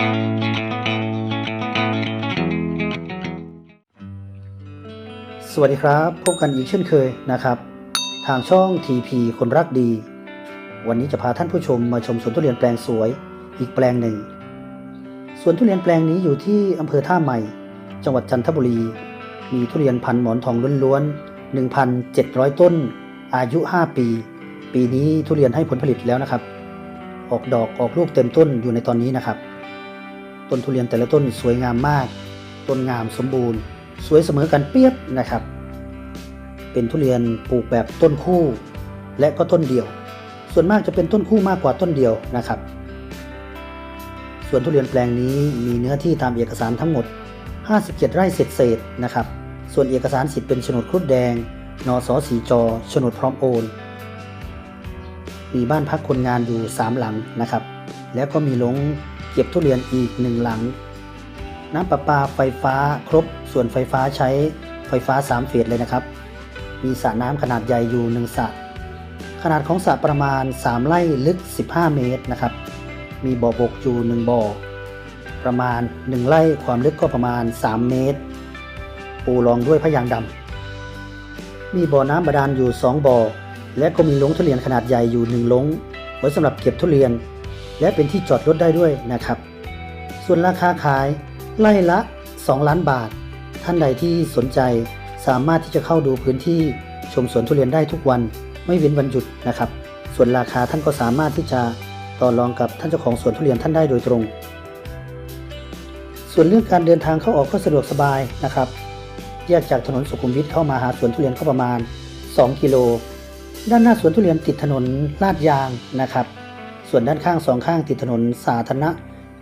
สวัสดีครับ พบกันอีกเช่นเคยนะครับ ทางช่อง TP คนรักดี วันนี้จะพาท่านผู้ชมมาชมสวนทุเรียนแปลงสวยอีกแปลงหนึ่งสวนทุเรียนแปลงนี้อยู่ที่อำเภอท่าใหม่ จังหวัดจันทบุรี มีทุเรียนพันหมอนทองล้วนๆ 1,700 ต้น อายุ 5 ปี ปีนี้ทุเรียนให้ผลผลิตแล้วนะครับ ออกดอกออกลูกเต็มต้นอยู่ในตอนนี้นะครับ ต้นทุเรียนแต่ละต้นสวยงามมาก ต้นงามสมบูรณ์ สวยเสมอกันเปียบนะครับ เป็นทุเรียนปลูกแบบต้นคู่ และก็ต้นเดียว ส่วนมากจะเป็นต้นคู่มากกว่าต้นเดียวนะครับ ส่วนทุเรียนแปลงนี้มีเนื้อที่ตามเอกสารทั้งหมด 57 ไร่เศษเศษๆนะครับ ส่วนเอกสารสิทธิ์เป็นโฉนดครุฑแดงนอสอสีจอโฉนดพร้อมโอน มีบ้านพักคนงานอยู่ 3 หลังนะครับ แล้วก็มีลง เก็บทุเรียนอีกหนึ่งหลัง น้ำประปาไฟฟ้าครบส่วนไฟฟ้าใช้ไฟฟ้า 3 เฟสเลยนะครับ มีสระน้ำขนาดใหญ่อยู่หนึ่งสระขนาดของสระประมาณ 3 ไร่ลึก 15 เมตรนะครับ มีบ่อบกอยู่1บ่อ ประมาณ 1 ไร่ความลึกก็ประมาณ 3 เมตร ปูรองด้วยพะยางดำ มีบ่อน้ำบาดาลอยู่ 2 บ่อ และก็มีลงทุเรียนขนาดใหญ่อยู่ 1 ลง ไว้สำหรับเก็บทุเรียน และเป็นที่จอดรถได้ด้วยนะครับ ส่วนราคาขายไล่ละ 2 ล้านบาท ท่านใดที่สนใจสามารถที่จะเข้าดูพื้นที่ชมสวนทุเรียนได้ทุกวันไม่เว้นวันหยุดนะครับ ส่วนราคาท่านก็สามารถที่จะต่อรองกับท่านเจ้าของสวนทุเรียนท่านได้โดยตรง ส่วนเรื่องการเดินทางเข้าออกก็สะดวกสบายนะครับ แยกจากถนนสุขุมวิทเข้ามาหาสวนทุเรียนก็ประมาณ 2 กิโล ด้านหน้าสวนทุเรียนติดถนนลาดยางนะครับ ส่วนด้านข้างสองข้างติดถนนสาธารณะ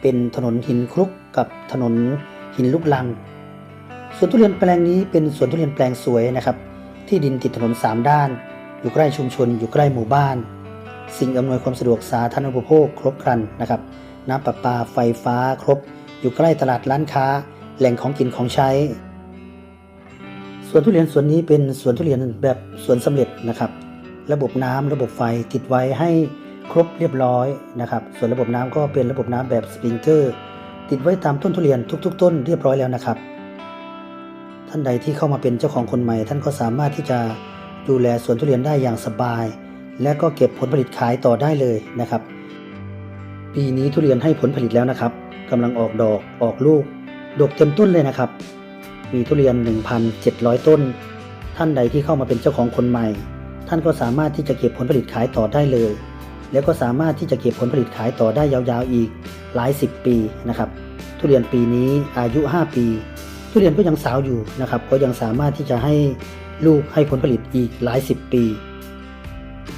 เป็นถนนหินคลุกกับถนนหินลูกลังสวนทุเรียนแปลงนี้เป็นสวนทุเรียนแปลงสวยนะครับ ที่ดินติดถนน 3 ด้าน อยู่ใกล้ชุมชน อยู่ใกล้หมู่บ้าน สิ่งอำนวยความสะดวกสาธารณูปโภคครบครันนะครับ น้ำประปาไฟฟ้าครบ อยู่ใกล้ตลาดร้านค้า แหล่งของกินของใช้ สวนทุเรียนสวนนี้เป็นสวนทุเรียนแบบสวนสำเร็จนะครับ ระบบน้ำระบบไฟติดไว้ให้ ครบเรียบร้อยนะครับ ส่วนระบบน้ำก็เป็นระบบน้ำแบบสปริงเกอร์ติดไว้ตามต้นทุเรียนทุก ๆ ต้นเรียบร้อยแล้วนะครับ ท่านใดที่เข้ามาเป็นเจ้าของคนใหม่ ท่านก็สามารถที่จะดูแลสวนทุเรียนได้อย่างสบาย และก็เก็บผลผลิตขายต่อได้เลยนะครับ ปีนี้ทุเรียนให้ผลผลิตแล้วนะครับกำลังออกดอกออกลูก ดกเต็มต้นเลยนะครับ มีทุเรียน 1,700 ต้น ท่านใดที่เข้ามาเป็นเจ้าของคนใหม่ ท่านก็สามารถที่จะเก็บผลผลิตขายต่อได้เลย แล้วก็สามารถที่จะเก็บผลผลิตขายต่อได้ยาวๆอีกหลายสิบปีนะครับ ทุเรียนปีนี้อายุ 5 ปี ทุเรียนก็ยังสาวอยู่นะครับ ก็ยังสามารถที่จะให้ลูกให้ผลผลิตอีกหลายสิบปี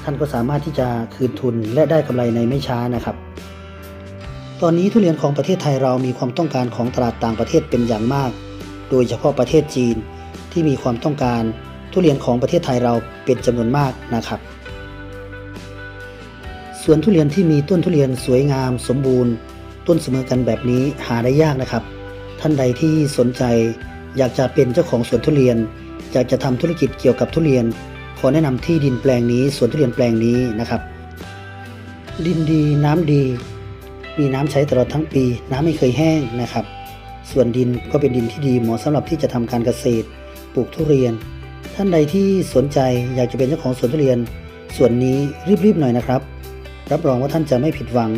ท่านก็สามารถที่จะคืนทุนและได้กำไรในไม่ช้านะครับ ตอนนี้ทุเรียนของประเทศไทยเรามีความต้องการของตลาดต่างประเทศเป็นอย่างมาก โดยเฉพาะประเทศจีนที่มีความต้องการทุเรียนของประเทศไทยเราเป็นจำนวนมากนะครับ วนทุเรียนที่มีต้นทุเรียนสวยงาม สมบูรณ์ ต้นเสมอกันแบบนี้หาได้ยากนะครับ ท่านใดที่สนใจ อยากจะเป็นเจ้าของสวนทุเรียน อยากจะทำธุรกิจเกี่ยวกับทุเรียน ขอแนะนำที่ดินแปลงนี้สวนทุเรียนแปลงนี้นะครับ ดินดีน้ำดี มีน้ำใช้ตลอดทั้งปี น้ำไม่เคยแห้งนะครับ ส่วนดินก็เป็นดินที่ดีเหมาะสำหรับที่จะทำการเกษตร ปลูกทุเรียน ท่านใดที่สนใจอยากจะเป็นเจ้าของสวนทุเรียน ส่วนนี้รีบๆหน่อยนะครับ รับรองว่าท่านจะไม่ผิดหวัง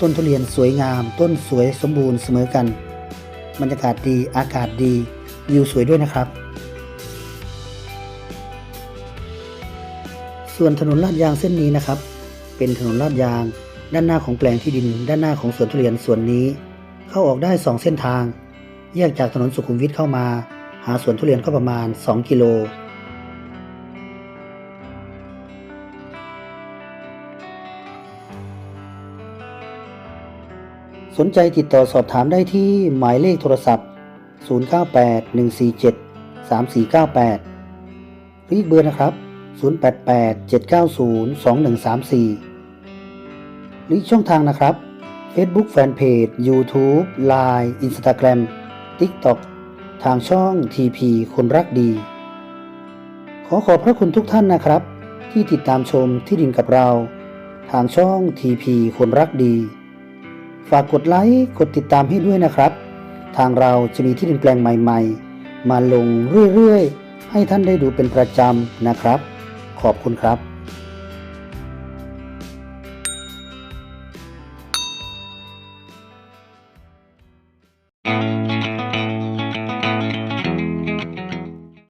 ต้นทุเรียนสวยงาม ต้นสวยสมบูรณ์เสมอกัน บรรยากาศดีอากาศดีวิวสวยด้วยนะครับ ส่วนถนนลาดยางเส้นนี้นะครับ เป็นถนนลาดยาง ด้านหน้าของแปลงที่ดิน ด้านหน้าของสวนทุเรียนส่วนนี้ เข้าออกได้ 2 เส้นทาง แยกจากถนนสุขุมวิทเข้ามา หาสวนทุเรียนก็ประมาณ 2 กิโล นใจติดต่อสอบถามได้ที่หมายเลขโทรศัพท์ 098 147 3498 หรืออีกเบอร์นะครับ 088 790 2134 หรือช่องทางนะครับ Facebook Fanpage YouTube Line Instagram TikTok ทางช่อง TP คนรักดี ขอขอบพระคุณทุกท่านนะครับ ที่ติดตามชมที่ดินกับเรา ทางช่อง TP คนรักดี ฝากกดไลค์กดติดตามให้ด้วยนะครับ ทางเราจะมีที่ดินแปลงใหม่ ๆ มาลงเรื่อยๆ ให้ท่านได้ดูเป็นประจำนะครับ ขอบคุณครับ